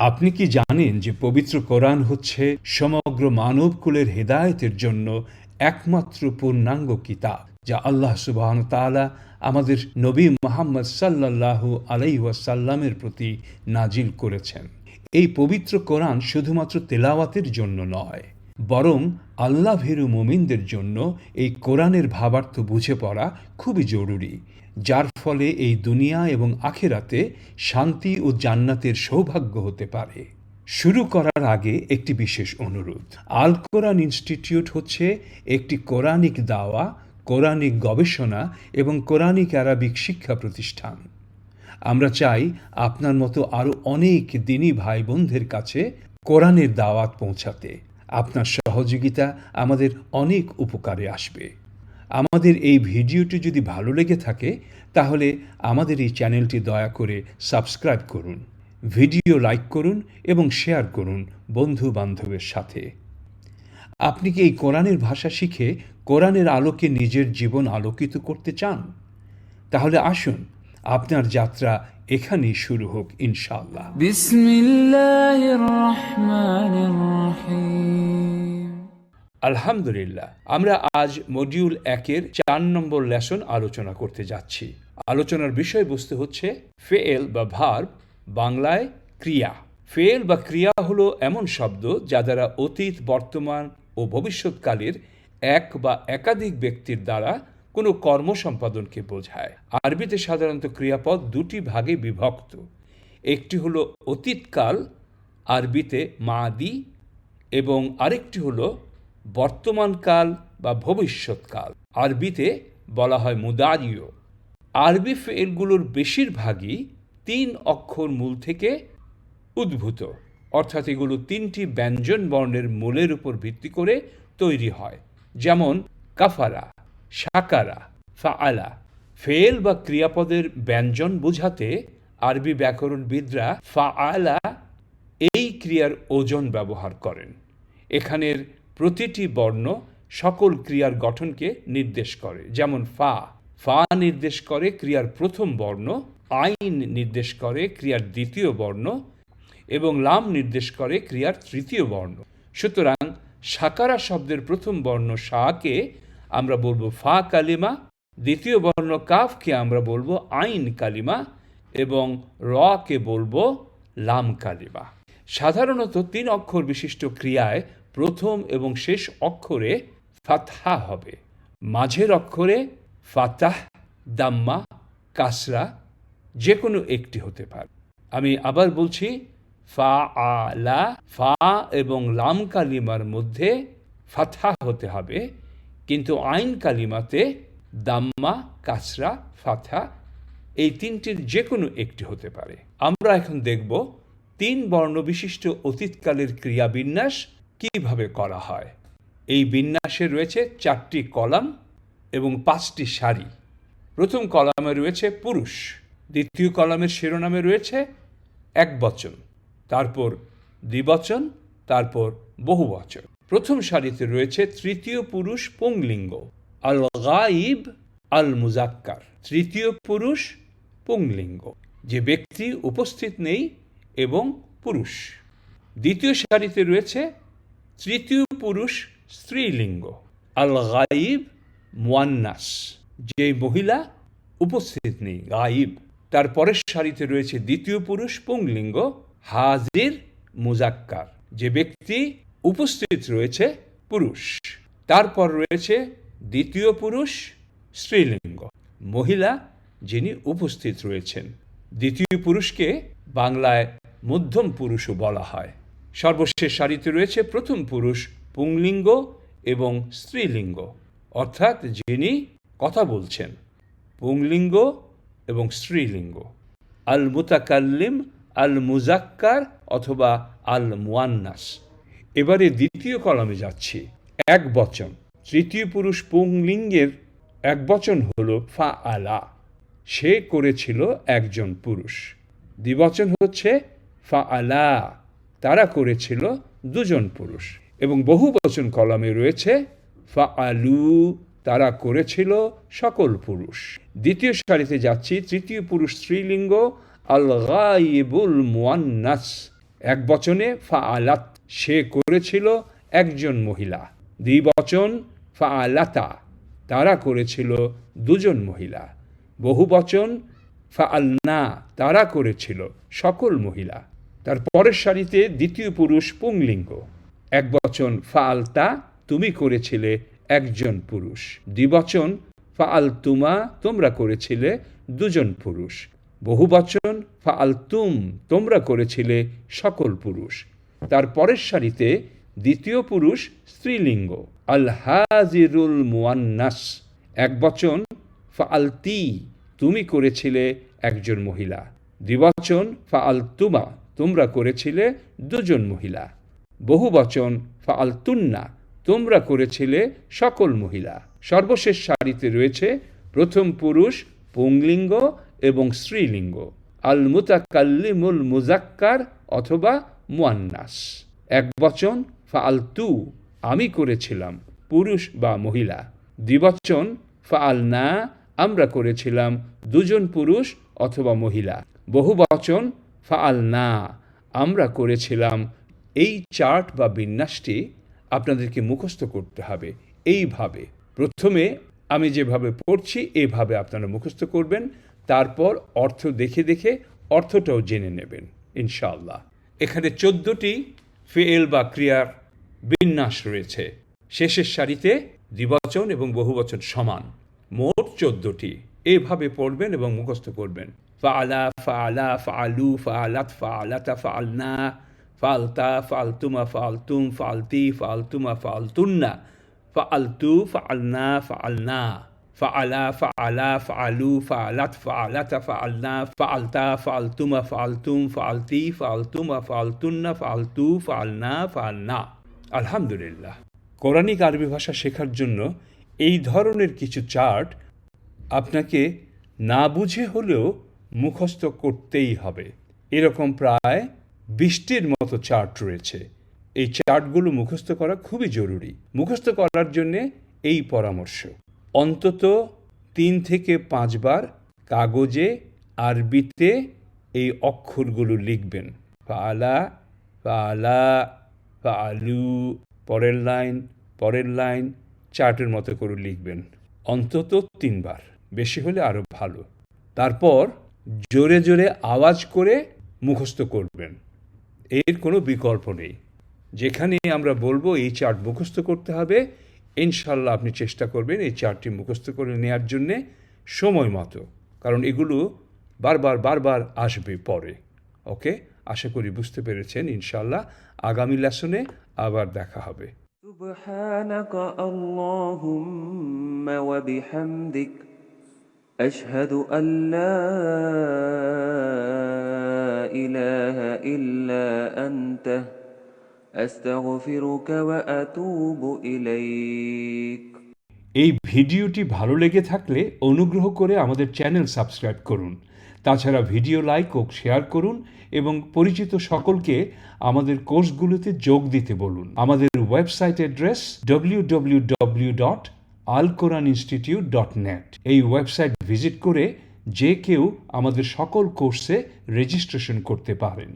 আপনি কি জানেন যে পবিত্র কোরআন হচ্ছে সমগ্র মানবকুলের হেদায়েতের জন্য একমাত্র পূর্ণাঙ্গ কিতাব, যা আল্লাহ সুবাহ তাআলা আমাদের নবী মোহাম্মদ সাল্লাল্লাহু আলাইহি ওয়াসাল্লামের প্রতি নাজিল করেছেন। এই পবিত্র কোরআন শুধুমাত্র তেলাওয়াতের জন্য নয়, বরং আল্লাহ ভেরু মোমিনদের জন্য এই কোরআনের ভাবার্থ বুঝে পড়া খুবই জরুরি। যার ফলে এই দুনিয়া এবং আখেরাতে শান্তি ও জান্নাতের সৌভাগ্য হতে পারে। শুরু করার আগে একটি বিশেষ অনুরোধ। আল কোরআন ইনস্টিটিউট হচ্ছে একটি কোরআনিক দাওয়া, কোরআনিক গবেষণা এবং কোরআনিক আরবিক শিক্ষা প্রতিষ্ঠান। আমরা চাই আপনার মতো আরও অনেক দিনী ভাই বোনদের কাছে কোরআনের দাওয়াত পৌঁছাতে। আপনার সহযোগিতা আমাদের অনেক উপকারে আসবে। আমাদের এই ভিডিওটি যদি ভালো লেগে থাকে, তাহলে আমাদের এই চ্যানেলটি দয়া করে সাবস্ক্রাইব করুন, ভিডিও লাইক করুন এবং শেয়ার করুন বন্ধু বান্ধবের সাথে। আপনি কি এই কোরআনের ভাষা শিখে কোরআনের আলোকে নিজের জীবন আলোকিত করতে চান? তাহলে আসুন, আপনার যাত্রা এখানেই শুরু হোক ইনশাল্লাহ বিসমিল্লাহির রহমানির রহিম। আলহামদুলিল্লাহ, আমরা আজ মডিউল একের চার নম্বর লেসন আলোচনা করতে যাচ্ছি। আলোচনার বিষয়বস্তু হচ্ছে ফেল বা ভার্ব বাংলায় ক্রিয়া। ফেল বা ক্রিয়া হলো এমন শব্দ যা দ্বারা অতীত, বর্তমান ও ভবিষ্যৎকালের এক বা একাধিক ব্যক্তির দ্বারা কোনো কর্ম সম্পাদনকে বোঝায়। আরবিতে সাধারণত ক্রিয়াপদ দুটি ভাগে বিভক্ত। একটি হলো অতীতকাল, আরবিতে মাদি, এবং আরেকটি হলো বর্তমানকাল বা ভবিষ্যৎকাল। আরবিতে বলা হয় মুদারিও। আরবি ফেলগুলোর বেশিরভাগই তিন অক্ষর মূল থেকে উদ্ভূত। অর্থাৎ এগুলো তিনটি ব্যঞ্জন বর্ণের মূলের উপর ভিত্তি করে তৈরি হয়। যেমন, কাফারা সাকারা ফাআলা। ফেল বা ক্রিয়াপদের ব্যঞ্জন বোঝাতে আরবি ব্যাকরণবিদরা ফাআলা এই ক্রিয়ার ওজন ব্যবহার করেন। এখানের প্রতিটি বর্ণ সকল ক্রিয়ার গঠনকে নির্দেশ করে। যেমন ফা ফা নির্দেশ করে ক্রিয়ার প্রথম বর্ণ, আইন নির্দেশ করে ক্রিয়ার দ্বিতীয় বর্ণ, এবং লাম নির্দেশ করে ক্রিয়ার তৃতীয় বর্ণ। সুতরাং সাকারা শব্দের প্রথম বর্ণ শাকে আমরা বলব ফা কালিমা, দ্বিতীয় বর্ণ কাফকে আমরা বলব আইন কালিমা, এবং রকে বলব লাম কালিমা। সাধারণত তিন অক্ষর বিশিষ্ট ক্রিয়ায় প্রথম এবং শেষ অক্ষরে ফাতহা হবে। মাঝের অক্ষরে ফাতাহ, দাম্মা, কাসরা যে কোনো একটি হতে পারে। আমি আবার বলছি, ফা আলা ফা এবং লাম কালিমার মধ্যে ফাতহা হতে হবে, কিন্তু আইন কালিমাতে দাম্মা, কাসরা ফাথা এই তিনটির যে কোনো একটি হতে পারে। আমরা এখন দেখব তিন বর্ণ বিশিষ্ট অতীতকালের ক্রিয়াবিন্যাস কীভাবে করা হয়? এই বিন্যাসে রয়েছে চারটি কলাম এবং পাঁচটি সারি। প্রথম কলামে রয়েছে পুরুষ, দ্বিতীয় কলামের শিরোনামে রয়েছে এক বচন, তারপর দ্বিবচন, তারপর বহুবচন। প্রথম সারিতে রয়েছে তৃতীয় পুরুষ পুংলিঙ্গ আল গাইব আল মুজাক্কার তৃতীয় পুরুষ পুংলিঙ্গ, যে ব্যক্তি উপস্থিত নেই এবং পুরুষ। দ্বিতীয় সারিতে রয়েছে তৃতীয় পুরুষ স্ত্রীলিঙ্গ। আল গাইব মুয়ান্নাস যে মহিলা উপস্থিত নেই গাইব তার পরের সারিতে রয়েছে দ্বিতীয় পুরুষ পুংলিঙ্গ, হাজির, মুজাক্কার। যে ব্যক্তি উপস্থিত রয়েছে, পুরুষ। তারপর রয়েছে দ্বিতীয় পুরুষ স্ত্রীলিঙ্গ, মহিলা যিনি উপস্থিত রয়েছেন। দ্বিতীয় পুরুষকে বাংলায় মধ্যম পুরুষও বলা হয়। সর্বশেষ সারিতে রয়েছে প্রথম পুরুষ পুংলিঙ্গ এবং স্ত্রীলিঙ্গ। অর্থাৎ যিনি কথা বলছেন, পুংলিঙ্গ এবং স্ত্রীলিঙ্গ। আল মুতাকাল্লিম আল মুজাক্কার অথবা আল মুয়ান্নাস এবারে দ্বিতীয় কলামে যাচ্ছি, এক বচন। তৃতীয় পুরুষ পুংলিঙ্গের এক বচন হল ফা আলা সে করেছিল একজন পুরুষ। দ্বিবচন হচ্ছে ফা আলা তারা করেছিল দুজন পুরুষ এবং বহু বচন কলামে রয়েছে ফা আলু তারা করেছিল সকল পুরুষ। দ্বিতীয় সারিতে যাচ্ছি, তৃতীয় পুরুষ স্ত্রীলিঙ্গ আল গাইবুল মুয়ান্নাস এক বচনে ফা আলাত সে করেছিল একজন মহিলা। দ্বিবচন ফা আলাতা তারা করেছিল দুজন মহিলা। বহু বচন ফা আলনা তারা করেছিল সকল মহিলা। তার পরের সারিতে দ্বিতীয় পুরুষ পুংলিঙ্গ। এক বচন ফা আলতা তুমি করেছিলে একজন পুরুষ। দ্বিবচন ফা আলতুমা তোমরা করেছিলে দুজন পুরুষ। বহু বচন ফা আলতুম তোমরা করেছিলে সকল পুরুষ। তার পরের সারিতে দ্বিতীয় পুরুষ স্ত্রীলিঙ্গ। আল হাজিরুল মুয়ান্নাস। এক বচন ফা আলতি তুমি করেছিলে একজন মহিলা। দ্বিবচন ফা আলতুমা তোমরা করেছিলে দুজন মহিলা। বহু বচন ফা আলতুন্না তোমরা করেছিলে সকল মহিলা। সর্বশেষ সারিতে রয়েছে প্রথম পুরুষ, পুংলিঙ্গ এবং স্ত্রীলিঙ্গ। আল মুতাকাল্লিমুল মুজাক্কার অথবা মুয়ান্নাস। এক বচন ফা আলতু আমি করেছিলাম, পুরুষ বা মহিলা। দ্বিবচন ফা আলনা আমরা করেছিলাম, দুজন পুরুষ অথবা মহিলা। বহু বচন ফা আলনা আমরা করেছিলাম এই চার্ট বা বিন্যাসটি আপনাদেরকে মুখস্থ করতে হবে। এইভাবে। প্রথমে আমি যেভাবে পড়ছি, এভাবে আপনারা মুখস্থ করবেন। তারপর অর্থ দেখে দেখে অর্থটাও জেনে নেবেন, ইনশাআল্লাহ। এখানে চোদ্দটি ফেল বা ক্রিয়ার বিন্যাস রয়েছে। শেষের সারিতে দ্বিবচন এবং বহুবচন সমান। মোট চোদ্দটি। এভাবে পড়বেন এবং মুখস্থ করবেন। ফালা ফালা ফালু ফালাত ফালাতা ফালনা ফালতা ফালতুমা ফালতুম ফালতি ফালতুমা ফালতুন্না ফালতু ফালনা ফালনা ফালা ফালা ফালু ফালাত ফালাতা ফালনা ফালতা ফালতুমা ফালতুম ফালতি ফালতুমা ফালতুন্না ফালতু ফালনা ফালনা আলহামদুলিল্লাহ। কোরআনিক আরবি ভাষা শেখার জন্য এই ধরনের কিছু চার্ট আপনাকে না বুঝে হলেও মুখস্থ করতেই হবে। এরকম প্রায় বিশটির মতো চার্ট রয়েছে। এই চার্টগুলো মুখস্থ করা খুবই জরুরি। মুখস্থ করার জন্যে এই পরামর্শ। অন্তত তিন থেকে পাঁচবার কাগজে, আরবিতে এই অক্ষরগুলো লিখবেন। ফালা ফালা, ফালু, পরের লাইন পরের লাইন চার্টের মতো করে লিখবেন। অন্তত তিনবার। বেশি হলে আরও ভালো। তারপর জোরে জোরে আওয়াজ করে মুখস্থ করবেন এর কোনো বিকল্প নেই যেখানে আমরা বলবো এই চার্ট মুখস্থ করতে হবে ইনশাল্লাহ আপনি চেষ্টা করবেন এই চার্টটি মুখস্থ করে নেওয়ার জন্যে সময় মতো কারণ এগুলো বারবার বারবার আসবে পরে ওকে আশা করি বুঝতে পেরেছেন ইনশাল্লাহ আগামী লেসনে আবার দেখা হবে سبحانك اللهم وبحمدك أشهد أن لا إله إلا أنت أستغفرك وأتوب إليك এই ভিডিওটি ভালো লেগে থাকলে অনুগ্রহ করে আমাদের চ্যানেল সাবস্ক্রাইব করুন তাছাড়া ভিডিও লাইক ও শেয়ার করুন এবং পরিচিত সকলকে আমাদের কোর্সগুলোতে যোগ দিতে বলুন আমাদের website address W W W dot Al Quran institute dot net এই ওয়েবসাইট ভিজিট করে যে কেউ আমাদের সকল কোর্সে রেজিস্ট্রেশন করতে পারেন।